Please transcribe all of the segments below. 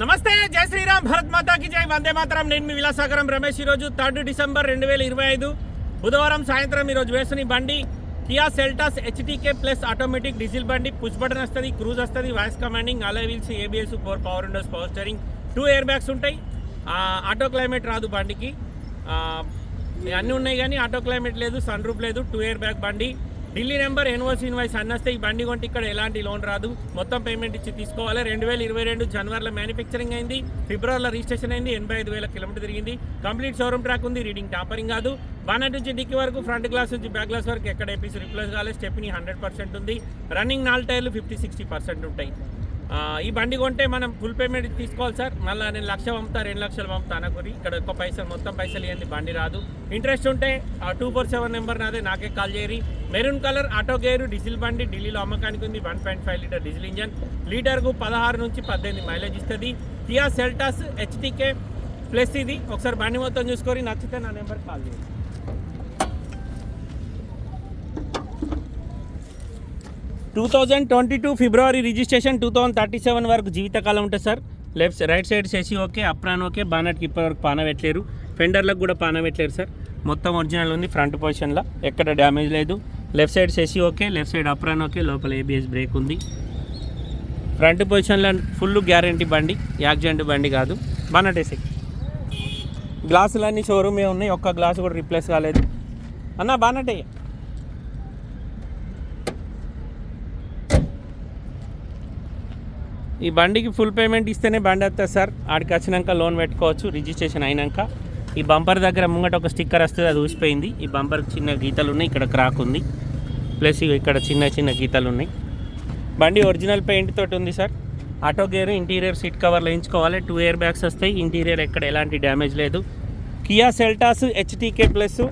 నమస్తే జై శ్రీరామ్ భరత్ మాతాకి జై వందే మాతరం. నేను మీ విలాసాగరం రమేష్. ఈరోజు థర్డ్ డిసెంబర్ రెండు వేల ఇరవై ఐదు. బుధవారం సాయంత్రం ఈరోజు వేసుని బండి Kia Seltos HTK plus automatic diesel బండి. పుష్ బటన్ వస్తుంది క్రూజ్ వస్తుంది voice commanding alloy wheels ABS four power windows power steering. Two air bags ఉంటాయి. ఆటో క్లైమేట్ రాదు బండికి. అన్నీ ఉన్నాయి కానీ ఆటో క్లైమేట్ లేదు సన్ రూఫ్ లేదు టూ ఇయర్ బ్యాక్ బండి. ఢిల్లీ నెంబర్ ఎన్ఓసి ఇన్వాయిస్ అన్నస్తే ఈ బండి కొంటే ఇక్కడ ఎలాంటి లోన్ రాదు. మొత్తం పేమెంట్ ఇచ్చి తీసుకోవాలి. రెండు వేల ఇరవై రెండు జనవరిలో మ్యానుఫ్యాక్చరింగ్ అయింది ఫిబ్రవరిలో రిజిస్ట్రేషన్ అయింది ఎనభై ఐదు వేల కిలోమీటర్ తిరిగింది. కంప్లీట్ షోరూమ్ ట్రాక్ ఉంది రీడింగ్ టాపరింగ్ కాదు. బానట్ నుంచి డిక్కి వరకు ఫ్రంట్ గ్లాస్ నుంచి బ్యాక్ గ్లాస్ వరకు ఎక్కడ ఏపీసీ రిప్లేస్ కాలేదు. స్టెప్ని హండ్రెడ్ పర్సెంట్ ఉంది. రన్నింగ్ నాలుగు టైర్లు ఫిఫ్టీ సిక్స్టీ పర్సెంట్ ఉంటాయి. ఈ బండి కొంటే మనం ఫుల్ పేమెంట్ తీసుకోవాలి సార్. మళ్ళీ నేను లక్ష పంపుతా రెండు లక్షలు పంపుతా అనకూరి ఇక్కడ ఒక్క పైసలు మొత్తం పైసలు ఇవ్వండి బండి రాదు. ఇంట్రెస్ట్ ఉంటే ఆ టూ ఫోర్ సెవెన్ నెంబర్ నాదే నాకే call చేయరి. Maroon colour auto gear diesel బండి ఢిల్లీలో అమ్మకానికి ఉంది one point five litre diesel engine లీటర్కు పదహారు నుంచి పద్దెనిమిది మైలేజ్ ఇస్తుంది. కియా సెల్టాస్ హెచ్డికే ప్లస్ ఇది. ఒకసారి బండి మొత్తం చూసుకొని నచ్చితే నా నెంబర్కి కాల్ చేయండి. Two thousand twenty two February registration two thousand thirty seven వరకు జీవితకాలం ఉంటుంది సార్. లెఫ్ట్ రైట్ సైడ్ చేసి ఓకే అప్రాన్ ఓకే బానట్కి ఇప్పటివరకు పాన పెట్టలేరు. ఫెండర్లకు కూడా పాన పెట్టలేరు సార్. మొత్తం ఒరిజినల్ ఉంది ఫ్రంట్ పొజిషన్లో. ఎక్కడ డ్యామేజ్ లేదు. లెఫ్ట్ సైడ్ చేసి okay left side apron okay లోపల ఏబిఎస్ బ్రేక్ ఉంది. ఫ్రంట్ పొజిషన్లో ఫుల్ గ్యారంటీ బండి యాక్సిడెంట్ బండి కాదు. బానట్ వేసి గ్లాసులన్నీ షోరూమే ఉన్నాయి. ఒక్క గ్లాస్ కూడా రిప్లేస్ కాలేదు. అన్న బానటే ఈ బండికి ఫుల్ పేమెంట్ ఇస్తేనే బండి వస్తుంది సార్. ఆడికి వచ్చినాక లోన్ పెట్టుకోవచ్చు రిజిస్ట్రేషన్ అయినాక. ఈ బంపర్ దగ్గర ముంగట ఒక స్టిక్కర్ వస్తుంది అది ఊసిపోయింది. ఈ బంపర్కి చిన్న గీతలు ఉన్నాయి ఇక్కడ క్రాక్ ఉంది. ప్లస్ ఇక్కడ చిన్న చిన్న గీతలు ఉన్నాయి. బండి ఒరిజినల్ పెయింట్ తోటి ఉంది sir. Auto gear interior seat కవర్లు వేయించుకోవాలి టూ ఇయర్ బ్యాగ్స్ వస్తాయి. ఇంటీరియర్ ఎక్కడ ఎలాంటి డ్యామేజ్ లేదు. Kia Seltos HTK plus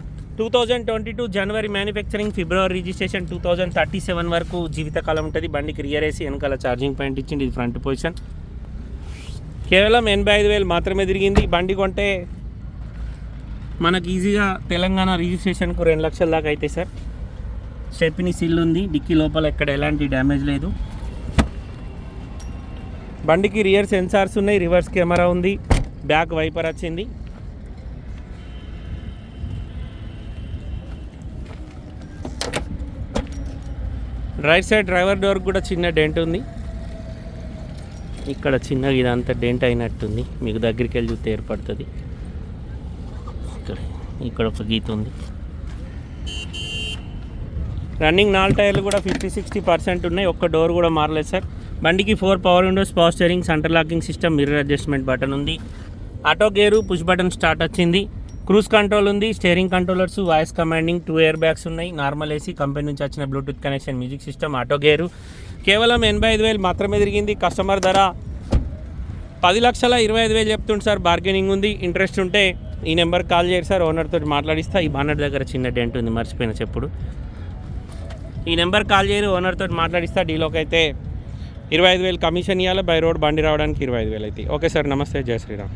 two thousand twenty two January manufacturing February registration two thousand thirty seven వరకు జీవితకాలం ఉంటుంది. బండికి రియర్ వేసి వెనకాల ఛార్జింగ్ పాయింట్ ఇచ్చింది. ఇది ఫ్రంట్ పొజిషన్ కేవలం ఎనభై ఐదు వేలు మాత్రమే తిరిగింది. బండి కొంటే మనకి ఈజీగా తెలంగాణ రిజిస్ట్రేషన్కు రెండు లక్షల దాకా అయితే సార్. స్టెప్ని సిల్ ఉంది. డిక్కీ లోపల ఎక్కడ ఎలాంటి డ్యామేజ్ లేదు. బండికి రియర్ సెన్సార్స్ ఉన్నాయి. రివర్స్ కెమెరా ఉంది. బ్యాక్ వైపర్ వచ్చింది. రైట్ సైడ్ డ్రైవర్ డోర్ కూడా చిన్న డెంట్ ఉంది. ఇక్కడ చిన్నగా ఇదంతా డెంట్ అయినట్టుంది. మీకు దగ్గరికి వెళ్ళి చూస్తే ఏర్పడుతుంది. ఇక్కడ ఇక్కడ ఒక గీత ఉంది. రన్నింగ్ నాలుగు టైర్లు కూడా ఫిఫ్టీ సిక్స్టీ పర్సెంట్ ఉన్నాయి. ఒక్క డోర్ కూడా మారలేదు సార్. బండికి four power windows power steering centre locking system mirror adjustment button ఉంది. Auto gear push button start వచ్చింది. క్రూజ్ కంట్రోల్ ఉంది steering controllers voice commanding two air bags ఉన్నాయి. నార్మల్ ఏసీ కంపెనీ నుంచి వచ్చిన Bluetooth connection music system auto gear. కేవలం ఎనభై ఐదు వేలు మాత్రమే తిరిగింది. కస్టమర్ ధర పది లక్షల ఇరవై ఐదు వేలు చెప్తుంది సార్. బార్గెనింగ్ ఉంది. ఇంట్రెస్ట్ ఉంటే ఈ నెంబర్ కాల్ చేయరు సార్. ఓనర్తో మాట్లాడిస్తా. ఈ బానర్ దగ్గర చిన్న డెంట్ ఉంది. మర్చిపోయిన చెప్పుడు. ఈ నెంబర్ కాల్ చేయరు ఓనర్తో మాట్లాడిస్తా. డీలోకి అయితే ఇరవై ఐదు వేలు కమిషన్ ఇవ్వాలి బై రోడ్ బండి రావడానికి ఇరవై ఐదు వేలు అయితే. Okay sir. నమస్తే. జయ శ్రీరామ్.